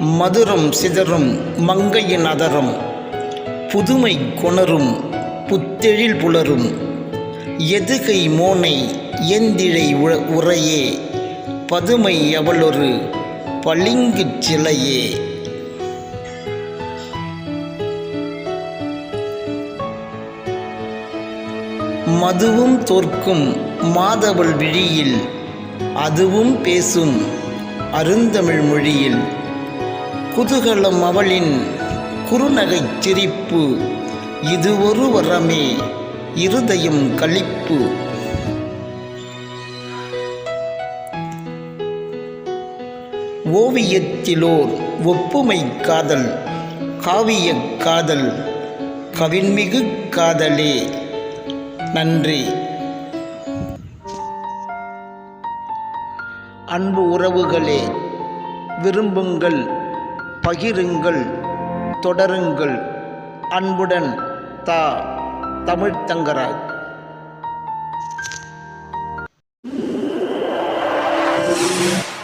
மதுரம் சிதறும் மங்கையின் அதரம் புதுமை கொணரும் புத்தெழில் புலரும். எதுகை மோனை எந்திழை உ- உரையே பதுமை அவளொரு பளிங்குச் சிலையே. மதுவும் தோற்கும் மாதவள் விழியில் அதுவும் பேசும் அருந்தமிழ் மொழியில். குதூகலம் அவளின் குறுநகை சிரிப்பு. இது ஒரு வரமே இருதயம் களிப்பு ஓவியத்திலோர் ஒப்புமை காதல் காவியக் காதல் கவின்மிகு காதலே. நன்றி. அன்பு உறவுகளே விரும்புங்கள் பகிருங்கள் தொடருங்கள் அன்புடன் தா தமிழ்த்தங்கராஜ் Thank you.